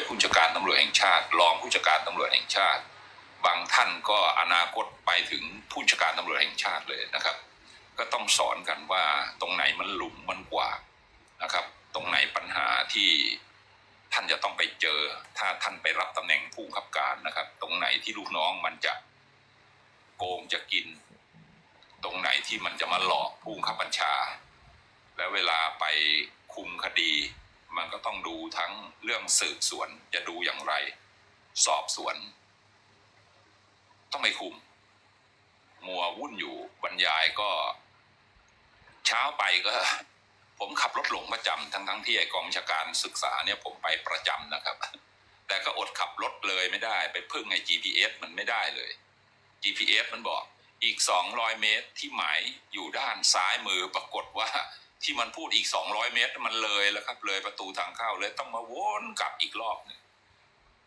เป็นผู้จัดการตำรวจแห่งชาติ รองผู้จัดการตำรวจแห่งชาติ บางท่านก็อนาคตไปถึงผู้จัดการตำรวจแห่งชาติเลยนะครับ ก็ต้องสอนกันว่าตรงไหนมันหลุมมันกว่านะครับ ตรงไหนปัญหาที่ท่านจะต้องไปเจอ ถ้าท่านไปรับตำแหน่งผู้บับการนะครับ ตรงไหนที่ลูกน้องมันจะโกงจะกิน ตรงไหนที่มันจะมาหลอกผู้บังคับบัญชา แล้วเวลาไปคุมคดี มันก็ต้องดูทั้งเรื่องสืบสวนจะดูอย่างไร สอบสวน ต้องไปคุม มัววุ่นอยู่บรรยายก็ เช้าไปก็ ผมขับรถหลงประจำทั้งทั้งที่ไอกองบัญชาการศึกษาเนี่ยผมไปประจำนะครับ แต่ก็อดขับรถเลยไม่ได้ ไปพึ่งไอ GPS มันไม่ได้เลย GPS มันบอกอีก 200 เมตรที่หมายอยู่ด้านซ้ายมือปรากฏว่า ที่มันพูดอีก200เมตร มันเลยแล้วครับ เลยประตูทางเข้าเลยต้องมาวนกลับอีกรอบหนึง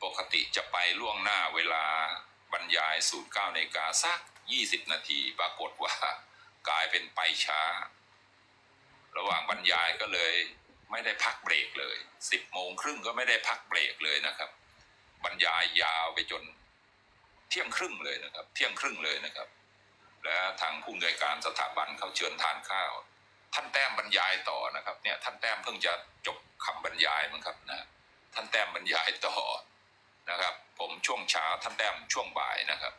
ปกติจะไปล่วงหน้าเวลาบรรยาย09นาฬิกาสัก20นาทีปรากฏว่ากลายเป็นไปช้า ระหว่างบรรยายก็เลยไม่ได้พักเบรกเลย10โมงครึ่งก็ไม่ได้พักเบรกเลยนะครับ บรรยายยาวไปจนเที่ยงครึ่งเลยนะครับ เที่ยงครึ่งเลยนะครับ และทางผู้อำนวยการสถาบันเขาเชิญทานข้าว ท่านแต้มบรรยายต่อนะครับเนี่ยท่านแต้มเพิ่งจะจบคำบรรยายมั้งครับนะท่านแต้มบรรยายต่อนะครับ ผมช่วงเช้าท่านแต้มช่วงบ่ายนะครับ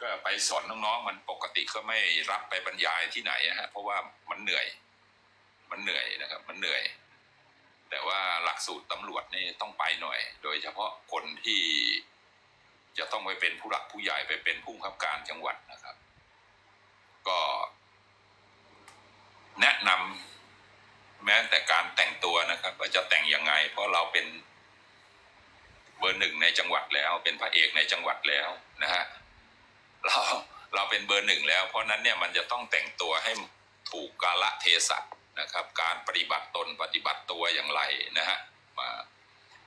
ก็ไปสอนน้องๆมันปกติก็ไม่รับไปบรรยายที่ไหนอะฮะเพราะว่ามันเหนื่อย มันเหนื่อยนะครับ มันเหนื่อย แต่ว่าหลักสูตรตำรวจนี่ต้องไปหน่อย โดยเฉพาะคนที่จะต้องไปเป็นผู้หลักผู้ใหญ่ไปเป็นผู้บังคับการจังหวัดนะครับ ก็ แนะนำแม้แต่การแต่งตัวนะครับ ว่าจะแต่งยังไง เพราะเราเป็นเบอร์หนึ่งในจังหวัดแล้วเป็นพระเอกในจังหวัดแล้วนะฮะเราเราเป็นเบอร์หนึ่งแล้ว เพราะนั้นเนี่ยมันจะต้องแต่งตัวให้ถูกกาลเทศะนะครับ การปฏิบัติตนปฏิบัติตัวอย่างไรนะฮะมา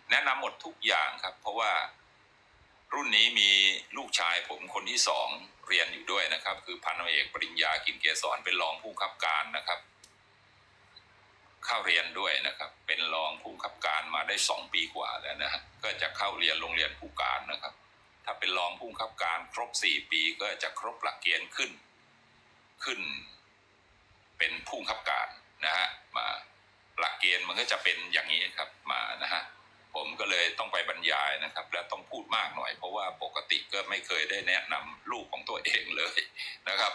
แนะนำหมดทุกอย่างครับ เพราะว่า รุ่นนี้มีลูกชายผมคนที่สองเรียนอยู่ด้วยนะครับ คือพันเอกปริญญากินเกษรเป็นรองผู้บังคับการนะครับ เข้าเรียนด้วยนะครับ เป็นรองผู้บังคับการมาได้สองปีกว่าแล้วนะฮะก็จะเข้าเรียนโรงเรียนผู้การนะครับ ถ้าเป็นรองผู้บังคับการครบสี่ปีก็จะครบหลักเกณฑ์ขึ้น เป็นผู้บังคับการนะฮะมาหลักเกณฑ์มันก็จะเป็นอย่างนี้ครับมานะฮะ ผมก็เลยต้องไปบรรยายนะครับ และต้องพูดมากหน่อย เพราะว่าปก ติก็ไม่เคยได้แนะนำลูกของตัวเองเลยนะครับ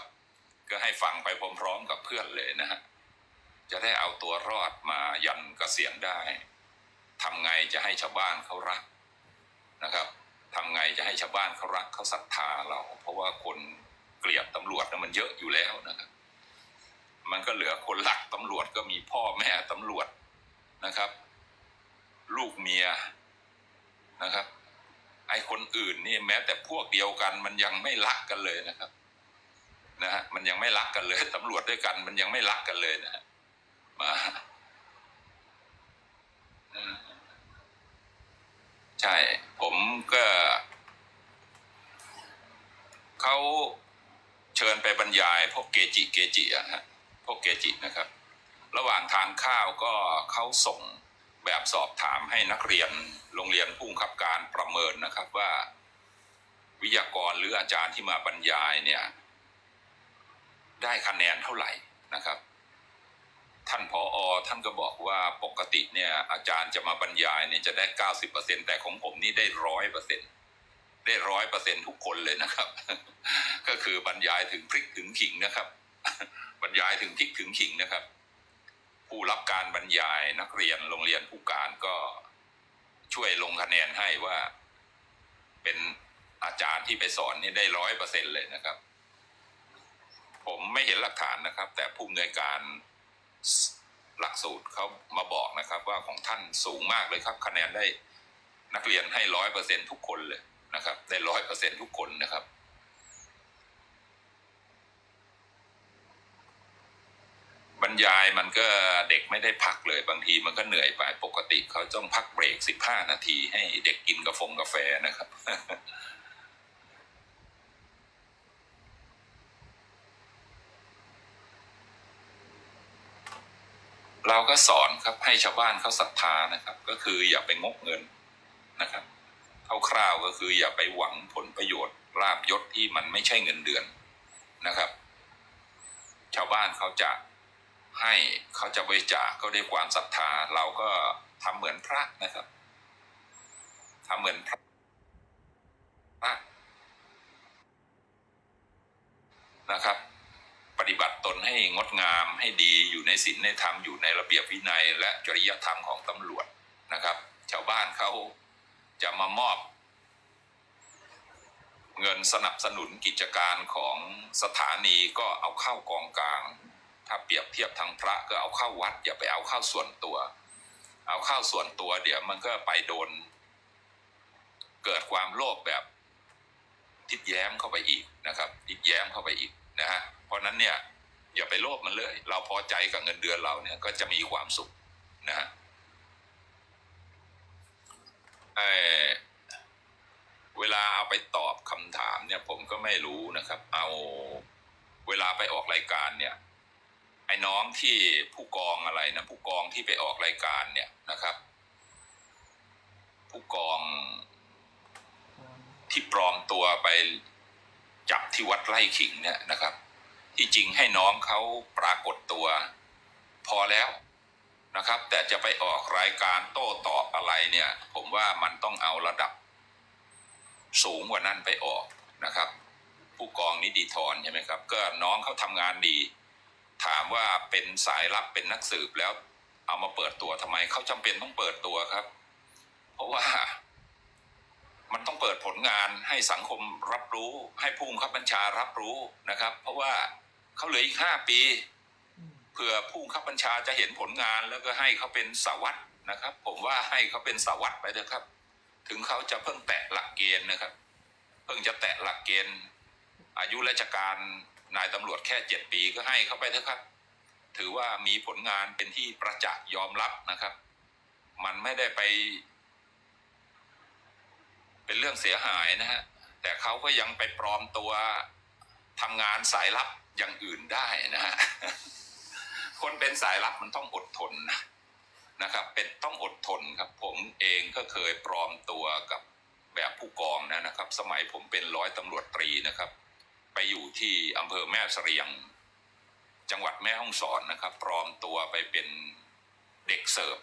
ก็ให้ฟังไปพร้อมๆกับเพื่อนเลยนะฮะจะได้เอาตัวรอดมายันเกษียณได้ทำไงจะให้ชาวบ้านเขารักนะครับทำไงจะให้ชาวบ้านเขารักเขาศรัทธาเรา เพราะว่าคนเกลียดตำรวจนะมันเยอะอยู่แล้วนะครับ มันก็เหลือคนหลักตำรวจก็มีพ่อแม่ตำรวจนะครับ ลูกเมียนะครับ ไอคนอื่นนี่แม้แต่พวกเดียวกันมันยังไม่รักกันเลยนะครับนะฮะมันยังไม่รักกันเลยตำรวจด้วยกัน มันยังไม่รักกันเลยนะฮะมาใช่ ผมก็เขาเชิญไปบรรยาย พวกเกจิเกจิอะฮะพวกเกจินะครับ ระหว่างทานข้าวก็เขาส่ง แบบสอบถามให้นักเรียนโรงเรียนผู้บังคับการประเมินนะครับว่า วิทยากรหรืออาจารย์ที่มาบรรยายเนี่ย ได้คะแนนเท่าไหร่นะครับ ท่านผออท่านก็บอกว่าปกติเนี่ย อาจารย์จะมาบรรยายเนี่ยจะได้เก้าสิบเปอร์เซ็นแต่ของผมนี่ได้ร้อยเปอร์เซ็นได้ร้อยเปอร์เซ็นทุกคนเลยนะครับ ก็คือบรรยายถึงพริกถึงขิงนะครับ บรรยายถึงพริกถึงขิงนะครับ ผู้รับการบรรยายนักเรียนโรงเรียนผู้การก็ช่วยลงคะแนนให้ว่า เป็นอาจารย์ที่ไปสอนนี่ได้ร้อยเปอร์เซ็นเลยนะครับ ผมไม่เห็นหลักฐานนะครับ แต่ผู้อำนวยการหลักสูตรเขามาบอกนะครับ ว่าของท่านสูงมากเลยครับคะแนนได้นักเรียนให้ร้อยเปอร์เซ็นทุกคนเลยนะครับ ได้ร้อยเปอร์เซ็นทุกคนนะครับ บรร ยายมันก็เด็กไม่ได้พักเลยบางทีมันก็เหนื่อยไปปกติเขาต้องพักเบรกสิบห้านาที ให้เด็กกินกาแฟกาแฟนะครับเราก็สอนครับให้ชาวบ้านเขาศรัทธานะครับ ก็คืออย่าไปงกเงินนะครับคร่าวๆก็คืออย่าไปหวังผลประโยชน์ลาบยศที่มันไม่ใช่เงินเดือนนะครับ ชาวบ้านเขาจะ ให้เขาจะบริจาคก็ด้วยความศรัทธา เราก็ทำเหมือนพระนะครับทำเหมือนพระนะครับ ปฏิบัติตนให้งดงามให้ดีอยู่ในศีลในธรรมอยู่ในระเบียบวินัย และจริยธรรมของตำรวจนะครับ ชาวบ้านเขาจะมามอบเงินสนับสนุนกิจการของสถานีก็เอาเข้ากองกลาง ถ้าเปรียบเทียบทางพระก็เอาเข้าวัด อย่าไปเอาเข้าส่วนตัว เอาเข้าส่วนตัว เดี๋ยวมันก็ไปโดน เกิดความโลภแบบทิดแย้มเข้าไปอีกนะครับทิดแย้มเข้าไปอีกนะฮะเพราะนั้นเนี่ยอย่าไปโลภมันเลย เราพอใจกับเงินเดือนเราเนี่ยก็จะมีความสุขนะฮะเอ่อเวลาเอาไปตอบคำถามเนี่ยผมก็ไม่รู้นะครับ เอาเวลาไปออกรายการเนี่ย ไอ้น้องที่ผู้กองอะไรนะผู้กองที่ไปออกรายการเนี่ยนะครับ ผู้กองที่ปลอมตัวไปจับที่วัดไร่ขิงเนี่ยนะครับ ที่จริงให้น้องเขาปรากฏตัว พอแล้วนะครับ แต่จะไปออกรายการโต้ตอบอะไรเนี่ย ผมว่ามันต้องเอาระดับ สูงกว่านั้นไปออกนะครับ ผู้กองนิติธรใช่ไหมครับ ก็น้องเขาทำงานดี ถามว่าเป็นสายลับเป็นนักสืบแล้ว เอามาเปิดตัวทำไมเขาจำเป็นต้องเปิดตัวครับ เพราะว่ามันต้องเปิดผลงานให้สังคมรับรู้ ให้ผู้บังคับบัญชารับรู้นะครับ เพราะว่าเขาเหลืออีกห้าปีเผื่อผู้บังคับบัญชาจะเห็นผลงานแล้วก็ให้เขาเป็นสาวัตรนะครับ ผมว่าให้เขาเป็นสาวัตรไปเถอะครับ ถึงเขาจะเพิ่งแตะหลักเกณฑ์นะครับ เพิ่งจะแตะหลักเกณฑ์ อายุราชการ นายตำรวจแค่เจ็ดปีก็ให้เขาไปเถอะครับ ถือว่ามีผลงานเป็นที่ประจักษ์ยอมรับนะครับ มันไม่ได้ไป เป็นเรื่องเสียหายนะฮะแต่เขาก็ยังไปปลอมตัวทำงานสายลับอย่างอื่นได้นะฮะคนเป็นสายลับมันต้องอดทนนะนะครับ เป็นต้องอดทนครับ ผมเองก็เคยปลอมตัวกับแบบผู้กองนะนะครับ สมัยผมเป็นร้อยตำรวจตรีนะครับ ไปอยู่ที่อำเภอแม่เสรียง จังหวัดแม่ฮ่องสอนนะครับ ปลอมตัวไปเป็นเด็กเสิร์ฟ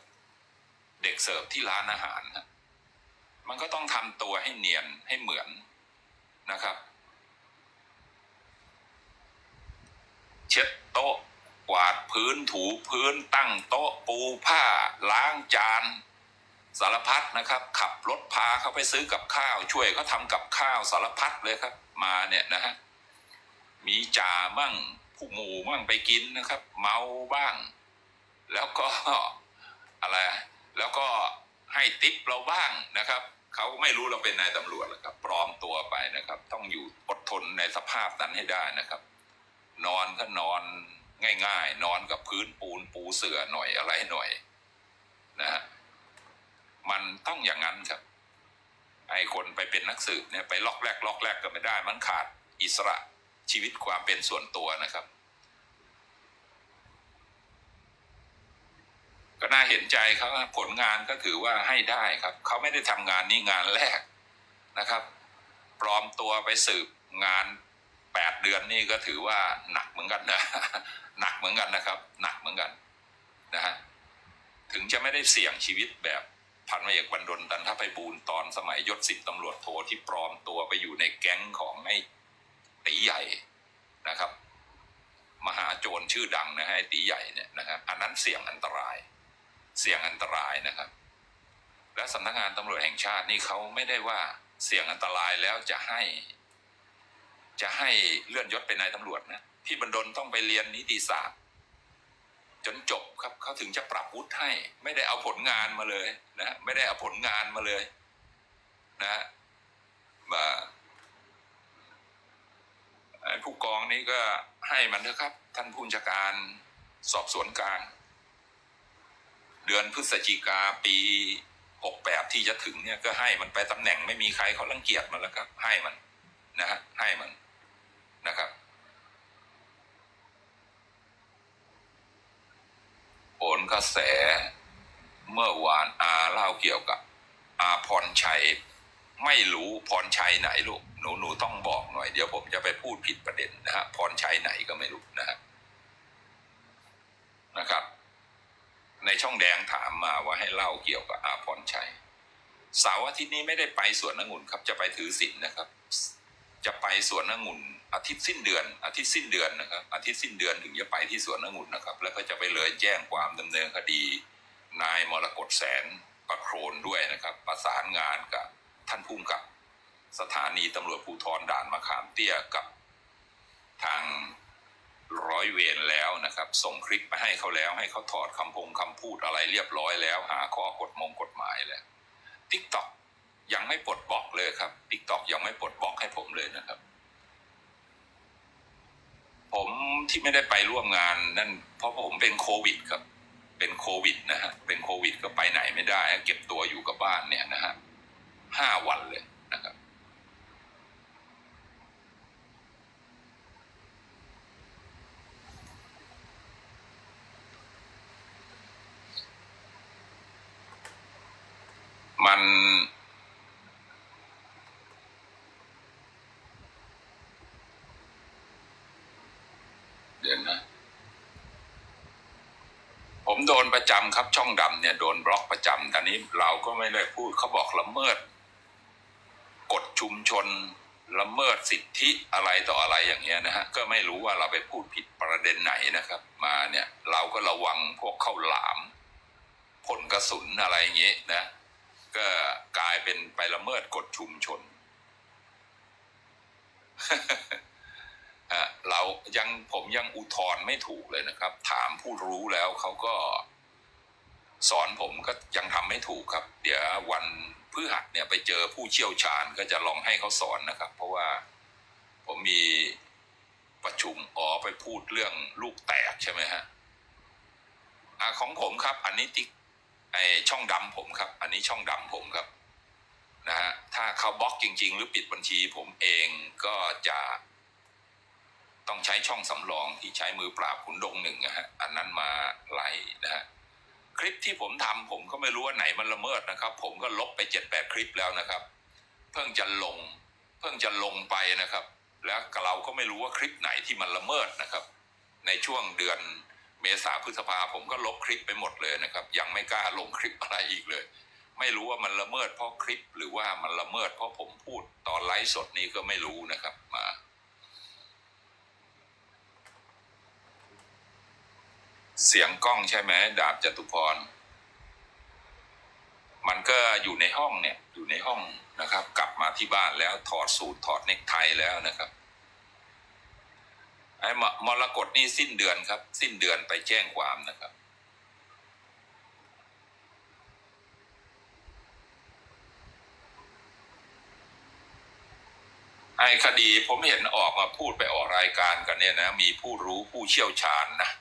เด็กเสิร์ฟที่ร้านอาหารนะมันก็ต้องทำตัวให้เนียนให้เหมือนนะครับ เช็ดโต๊ะกวาดพื้นถูพื้นตั้งโต๊ะปูผ้า ล้างจาน สารพัดนะครับ ขับรถพาเขาไปซื้อกับข้าว ช่วยเขาทำกับข้าวสารพัดเลยครับ มาเนี่ยนะฮะ มีจ่ามั่งผู้หมู่มั่งไปกินนะครับ เมาบ้าง แล้วก็อะไรแล้วก็ให้ติปเราบ้างนะครับเขาไม่รู้เราเป็นนายตำรวจหรอกครับปลอมตัวไปนะครับ ต้องอยู่อดทนในสภาพนั้นให้ได้นะครับ นอนก็นอนง่ายๆ นอนกับพื้นปูนปูเสื่อหน่อยอะไรหน่อยนะฮะมันต้องอย่างนั้นครับ ไอ้คนไปเป็นนักสืบเนี่ยไปล็อกแรกล็อกแรกก็ไม่ได้ มันขาดอิสระ ชีวิตความเป็นส่วนตัวนะครับ ก็น่าเห็นใจเขาครับผลงานก็ถือว่าให้ได้ครับ เขาไม่ได้ทำงานนี้งานแรกนะครับ ปลอมตัวไปสืบงานแปดเดือนนี่ก็ถือว่าหนักเหมือนกันนะหนักเหมือนกันนะครับ หนักเหมือนกันนะฮะถึงจะไม่ได้เสี่ยงชีวิตแบบพันเอกบรรดลตันทไปบูลย์ตอนสมัยยศสิบตำรวจโทที่ปลอมตัวไปอยู่ในแก๊งของไอ้ ตีใหญ่นะครับ มหาโจรชื่อดังนะฮะตีใหญ่เนี่ยนะครับอันนั้นเสี่ยงอันตราย เสี่ยงอันตรายนะครับ และสำนักงานตำรวจแห่งชาตินี่เขาไม่ได้ว่าเสี่ยงอันตรายแล้วจะให้ จะให้เลื่อนยศเป็นนายตำรวจนะพี่บรรดลต้องไปเรียนนิติศาสตร์ จนจบครับเขาถึงจะปรับวุฒิให้ ไม่ได้เอาผลงานมาเลยนะไม่ได้เอาผลงานมาเลย นะมา ผู้กองนี้ก็ให้มันเถอะครับ ท่านผู้บัญชาการสอบสวนกลาง เดือนพฤศจิกาปีหกแปดที่จะถึงเนี่ยก็ให้มันไปตำแหน่งไม่มีใครเขารังเกียจมันแล้วครับ ให้มันนะฮะให้มันนะครับโผลกระแสเมื่อวานอาเล่าเกี่ยวกับ อาพรชัย ไม่รู้พรชัยไหนลูก หนูหนูต้องบอกหน่อยเดี๋ยวผมจะไปพูดผิดประเด็นนะฮะพรชัยไหนก็ไม่รู้นะฮะนะครับ ในช่องแดงถามมาว่าให้เล่าเกี่ยวกับอาพรชัยเสาร์อาทิตย์นี้ไม่ได้ไปสวนองุ่นครับ จะไปถือศีลนะครับ จะไปสวนองุ่นอาทิตย์สิ้นเดือน อาทิตย์สิ้นเดือนนะครับ อาทิตย์สิ้นเดือนถึงจะไปที่สวนองุ่นนะครับ แล้วก็จะไปเลยแจ้งความดำเนินคดี นายมรกตแสนประโครนด้วยนะครับ ประสานงานกับท่านผู้กำกับ สถานีตำรวจภูธรด่านมะขามเตี้ยกับทางร้อยเวรแล้วนะครับ ส่งคลิปไปให้เขาแล้ว ให้เขาถอดคำพงคำพูดอะไรเรียบร้อยแล้ว หาข้อกฎมงกฎหมายแล้วทิกตอกยังไม่ปลดบล็อกเลยครับทิกตอกยังไม่ปลดบล็อกให้ผมเลยนะครับ ผมที่ไม่ได้ไปร่วมงานนั่นเพราะผมเป็นโควิดครับ เป็นโควิดนะฮะเป็นโควิดก็ไปไหนไม่ได้ เก็บตัวอยู่กับบ้านเนี่ยนะฮะห้าวันเลยนะครับ มัน เดี๋ยวนะ ผมโดนประจำครับช่องดำเนี่ยโดนบล็อกประจำต่นี้เราก็ไม่ได้พูดเขาบอกละเมิดกฎชุมชนละเมิดสิทธิอะไรต่ออะไรอย่างเงี้ยนะฮะก็ไม่รู้ว่าเราไปพูดผิดประเด็นไหนนะครับ มาเนี่ยเราก็ระวังพวกเข้าหลามผลกระสุนอะไรอย่างเงี้ยนะ ก็กลายเป็นไปละเมิดกฎชุมชนฮะเรายังผมยังอุทธรณ์ไม่ถูกเลยนะครับ ถามผู้รู้แล้วเขาก็สอนผมก็ยังทำไม่ถูกครับ เดี๋ยววันพฤหัสเนี่ยไปเจอผู้เชี่ยวชาญก็จะลองให้เขาสอนนะครับ เพราะว่าผมมีประชุมอ๋อไปพูดเรื่องลูกแตกใช่ไหมฮะอ่าของผมครับ อันนี้ติ๊ก ไอช่องดำผมครับ อันนี้ช่องดำผมครับนะฮะถ้าเขาบล็อกจริง ๆ หรือปิดบัญชีผมเองก็จะต้องใช้ช่องสำรองที่ใช้มือปราบขุนดงหนึ่งนะฮะอันนั้นมาไล่นะฮะคลิปที่ผมทำผมก็ไม่รู้ว่าไหนมันละเมิดนะครับ ผมก็ลบไปเจ็ดแปดคลิปแล้วนะครับ เพิ่งจะลง เพิ่งจะลงไปนะครับ แล้วเราก็ไม่รู้ว่าคลิปไหนที่มันละเมิดนะครับ ในช่วงเดือน เมษาพฤษภาผมก็ลบคลิปไปหมดเลยนะครับ ยังไม่กล้าลงคลิปอะไรอีกเลย ไม่รู้ว่ามันละเมิดเพราะคลิปหรือว่ามันละเมิดเพราะผมพูดตอนไลฟ์สดนี้ก็ไม่รู้นะครับมาเสียงกล้องใช่ไหมดาบจตุพร มันก็อยู่ในห้องเนี่ย อยู่ในห้องนะครับ กลับมาที่บ้านแล้วถอดสูตรถอดเนคไทแล้วนะครับ ไอ้มรกตนี่สิ้นเดือนครับ สิ้นเดือนไปแจ้งความนะครับ ไอ้คดีผมเห็นออกมาพูดไปออกรายการกันเนี่ยนะ มีผู้รู้ผู้เชี่ยวชาญนะ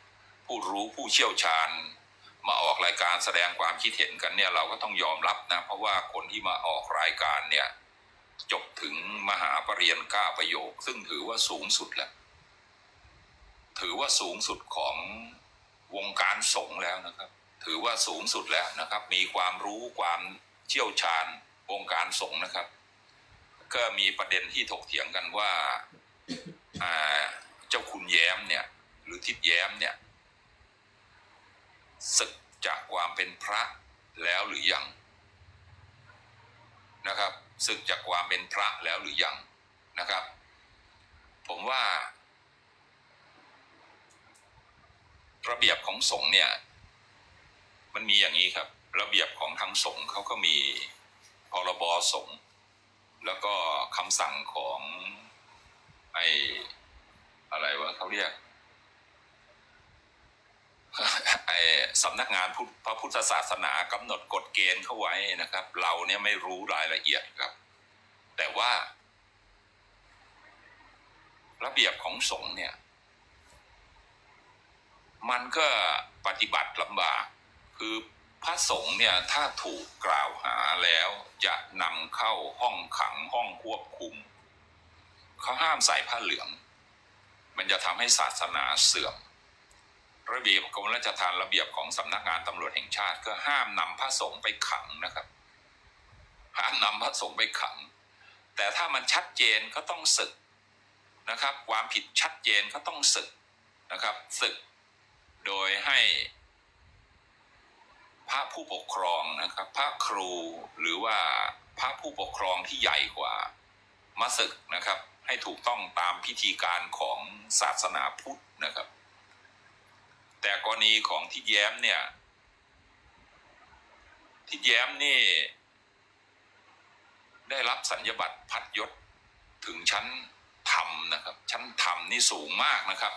ผู้รู้ผู้เชี่ยวชาญ มาออกรายการแสดงความคิดเห็นกันเนี่ย เราก็ต้องยอมรับนะ เพราะว่าคนที่มาออกรายการเนี่ย จบถึงมหาปรริญญาเก้าประโยค ซึ่งถือว่าสูงสุดแล้ว ถือว่าสูงสุดของวงการสงฆ์แล้วนะครับ ถือว่าสูงสุดแล้วนะครับ มีความรู้ความเชี่ยวชาญวงการสงฆ์นะครับ ก็มีประเด็นที่ถกเถียงกันว่าเจ้าคุณแย้มเนี่ยหรือทิดแย้มเนี่ยศึกจากความเป็นพระแล้วหรือยังนะครับศึกจากความเป็นพระแล้วหรือยังนะครับ ผมว่า ระเบียบของสงฆ์เนี่ย มันมีอย่างนี้ครับ ระเบียบของทางสงฆ์เขาก็มีพรบสงฆ์แล้วก็คำสั่งของไออะไรวะเขาเรียกไอสำนักงานพพระพุทธศาสนากำหนดกฎเกณฑ์เข้าไว้นะครับ เราเนี่ยไม่รู้รายละเอียดครับ แต่ว่า ระเบียบของสงฆ์เนี่ย มันก็ปฏิบัติลำบาก คือพระสงฆ์เนี่ยถ้าถูกกล่าวหาแล้วจะนำเข้าห้องขังห้องควบคุม เขาห้ามใส่ผ้าเหลือง มันจะทำให้ศาสนาเสื่อม ระเบียบกรมราชทานระเบียบของสำนักงานตำรวจแห่งชาติก็ห้ามนำพระสงฆ์ไปขังนะครับการนำพระสงฆ์ไปขัง แต่ถ้ามันชัดเจนก็ต้องศึกนะครับ ความผิดชัดเจนก็ต้องศึกนะครับศึก โดยให้พระผู้ปกครองนะครับ พระครูหรือว่าพระผู้ปกครองที่ใหญ่กว่ามาศึกนะครับ ให้ถูกต้องตามพิธีการของศาสนาพุทธนะครับ แต่กรณีของทิดแย้มเนี่ยทิดแย้มนี่ ได้รับสัญญบัตรพัดยศถึงชั้นธรรมนะครับ ชั้นธรรมนี่สูงมากนะครับ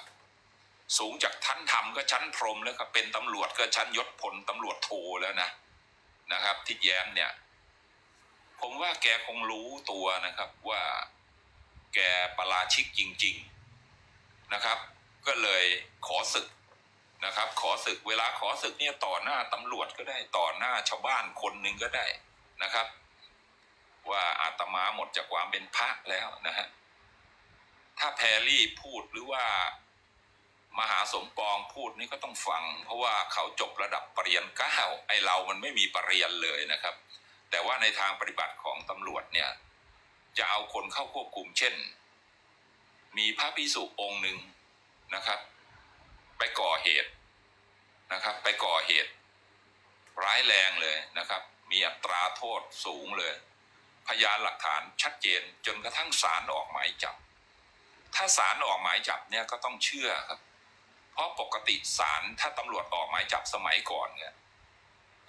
สูงจากชั้นธรรมก็ชั้นพรหมแล้วครับเป็นตำรวจก็ชั้นยศพลตำรวจโทแล้วนะนะครับทิดแย้มเนี่ย ผมว่าแกคงรู้ตัวนะครับว่าแกประราชิกจริง ๆนะครับ ก็เลยขอศึกนะครับ ขอศึกเวลาขอศึกเนี่ยต่อหน้าตำรวจก็ได้ต่อหน้าชาวบ้านคนหนึ่งก็ได้นะครับ ว่าอาตมาหมดจากความเป็นพระแล้วนะฮะถ้าแพรรี่พูดหรือว่า มหาสมปองพูดนี่ก็ต้องฟัง เพราะว่าเขาจบระดับปรริญญาเก้าไอเรามันไม่มีปรริญญาเลยนะครับ แต่ว่าในทางปฏิบัติของตำรวจเนี่ยจะเอาคนเข้าควบคุมเช่น มีพระพิสุองค์หนึ่งนะครับ ไปก่อเหตุนะครับ ไปก่อเหตุ ร้ายแรงเลยนะครับ มีอัตราโทษสูงเลย พยานหลักฐานชัดเจนจนกระทั่งศาลออกหมายจับ ถ้าศาลออกหมายจับเนี่ยก็ต้องเชื่อครับ เพราะปกติศาลถ้าตำรวจออกหมายจับสมัยก่อนเนี่ย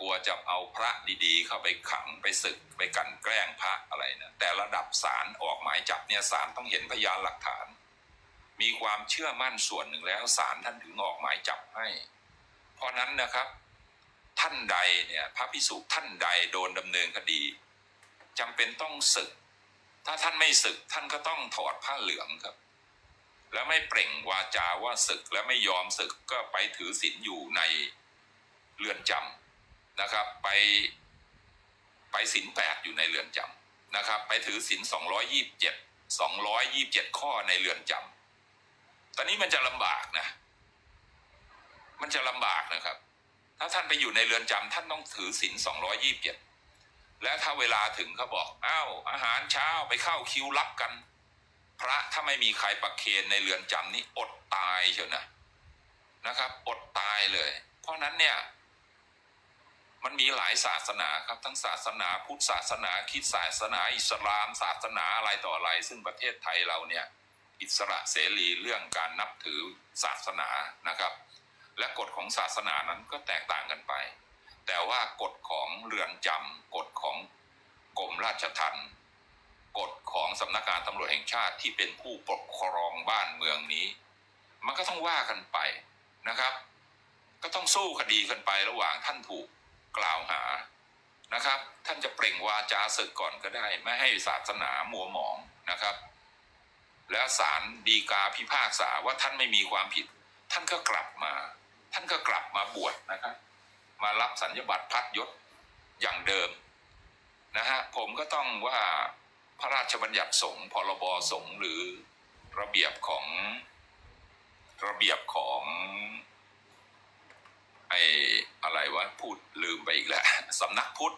กลัวจะเอาพระดีๆ เข้าไปขังไปศึกไปกันแกล้งพระอะไรนะแต่ระดับศาลออกหมายจับเนี่ยศาลต้องเห็นพยานหลักฐาน มีความเชื่อมั่นส่วนหนึ่งแล้วศาลท่านถึงออกหมายจับให้ เพราะนั้นนะครับ ท่านใดเนี่ยพระพิสุท่านใดโดนดำเนินคดีจำเป็นต้องศึก ถ้าท่านไม่ศึกท่านก็ต้องถอดผ้าเหลืองครับ แล้วไม่เปล่งวาจาว่าศึกและไม่ยอมศึกก็ไปถือศีลอยู่ในเรือนจำนะครับ ไปไปศีลแปดอยู่ในเรือนจำนะครับ ไปถือศีลสองร้อยยี่สิบเจ็ดสองร้อยยี่สิบเจ็ดข้อในเรือนจำตอนนี้มันจะลำบากนะ มันจะลำบากนะครับ ถ้าท่านไปอยู่ในเรือนจำท่านต้องถือศีลสองร้อยยี่สิบเจ็ดและถ้าเวลาถึงเขาบอกอ้าวอาหารเช้าไปเข้าคิวรับกัน พระถ้าไม่มีใครประเคนในเรือนจำนี่อดตายเชียวนะนะครับ อดตายเลย เพราะนั้นเนี่ยมันมีหลายศาสนาครับทั้งศาสนาพุทธศาสนาคิดศาสนา อิสลาม ศาสนาอะไรต่ออะไร ซึ่งประเทศไทยเราเนี่ยอิสระเสรีเรื่องการนับถือศาสนานะครับ และกฎของศาสนานั้นก็แตกต่างกันไป แต่ว่ากฎของเรือนจำกฎของกรมราชทัณฑ์ กฎของสำนักงานตำรวจแห่งชาติที่เป็นผู้ปกครองบ้านเมืองนี้ มันก็ต้องว่ากันไปนะครับ ก็ต้องสู้คดีกันไประหว่างท่านถูกกล่าวหานะครับ ท่านจะเปล่งวาจาศึกก่อนก็ได้ ไม่ให้ศาสนามัวหมองนะครับ แล้วศาลฎีกาพิพากษาว่าท่านไม่มีความผิด ท่านก็กลับมา ท่านก็กลับมาบวชนะครับ มารับสัญญบัตรพัดยศอย่างเดิมนะฮะผมก็ต้องว่า พระราชบัญญัติสงฆ์พรบสงฆ์หรือระเบียบของระเบียบของไอ้อะไรวะพูดลืมไปอีกแล้วสำนักพุทธ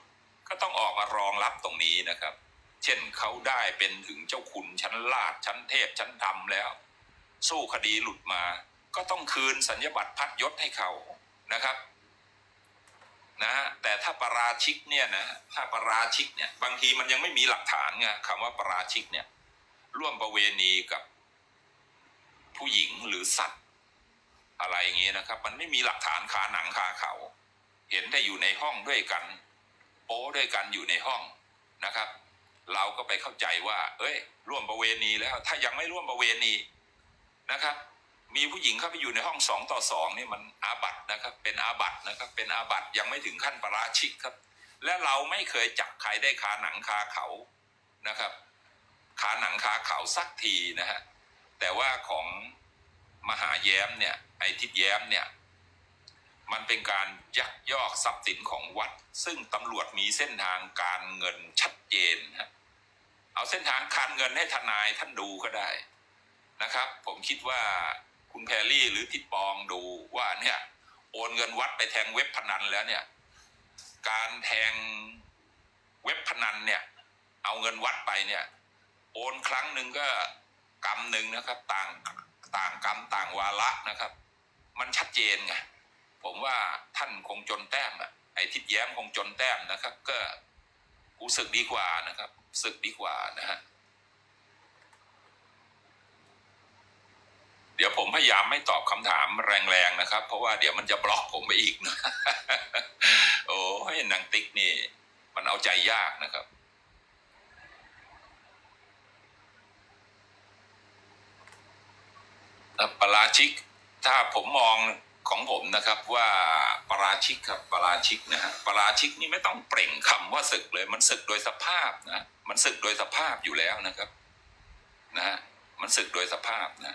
ก็ต้องออกมารองรับตรงนี้นะครับ เช่นเขาได้เป็นถึงเจ้าคุณชั้นลาดชั้นเทพชั้นดำแล้ว สู้คดีหลุดมา ก็ต้องคืนสัญญบัตรพัดยศให้เขานะครับ นะฮะแต่ถ้าประราชิกเนี่ยนะถ้าประราชิกเนี่ยบางทีมันยังไม่มีหลักฐานไงคำว่าประราชิกเนี่ยร่วมประเวณีกับผู้หญิงหรือสัตว์อะไรอย่างเงี้ยนะครับ มันไม่มีหลักฐานคาหนังคาเขา เห็นได้อยู่ในห้องด้วยกัน โป้ด้วยกันอยู่ในห้องนะครับ เราก็ไปเข้าใจว่า เอ้ย ร่วมประเวณีแล้ว ถ้ายังไม่ร่วมประเวณีนะครับ มีผู้หญิงเข้าไปอยู่ในห้องสองต่อสองนี่มันอาบัตนะครับ เป็นอาบัตนะครับเป็นอาบัตยังไม่ถึงขั้นประราชิกครับ และเราไม่เคยจับใครได้คาหนังคาเขานะครับขาหนังคาเขาสักทีนะฮะแต่ว่าของมหาแย้มเนี่ยไอทิดแย้มเนี่ยมันเป็นการยักยอกทรัพย์สินของวัด ซึ่งตำรวจมีเส้นทางการเงินชัดเจนฮะเอาเส้นทางการเงินให้ทนายท่านดูก็ได้นะครับ ผมคิดว่า คุณแพรรี่หรือทิดปองดูว่าเนี่ยโอนเงินวัดไปแทงเว็บพนันแล้วเนี่ย การแทงเเว็บพนันเนี่ย เอาเงินวัดไปเนี่ย โอนครั้งหนึ่งก็กรรมหนึ่งนะครับ ต่างต่างกรรมต่างวาระนะครับ มันชัดเจนไงผมว่าท่านคงจนแต้มอะไอ้ทิดแย้มคงจนแต้มนะครับ ก็กูศึกดีกว่านะครับศึกดีกว่านะฮะเดี๋ ยวผมพยายามไม่ตอบคำถามแรงๆนะครับ เพราะว่าเดี๋ยวมันจะบล็อกผมไปอีกนะโอ้ยนางติ๊กนี่ มันเอาใจยากนะครับ ปราชิก ถ้าผมมองของผมนะครับว่าปราชิกครับปราชิกนะฮะปราชิกนี่ไม่ต้องเปล่งคำว่าศึกเลย มันศึกโดยสภาพนะมันศึกโดยสภาพอยู่แล้วนะครับ นะฮะมันศึกโดยสภาพนะ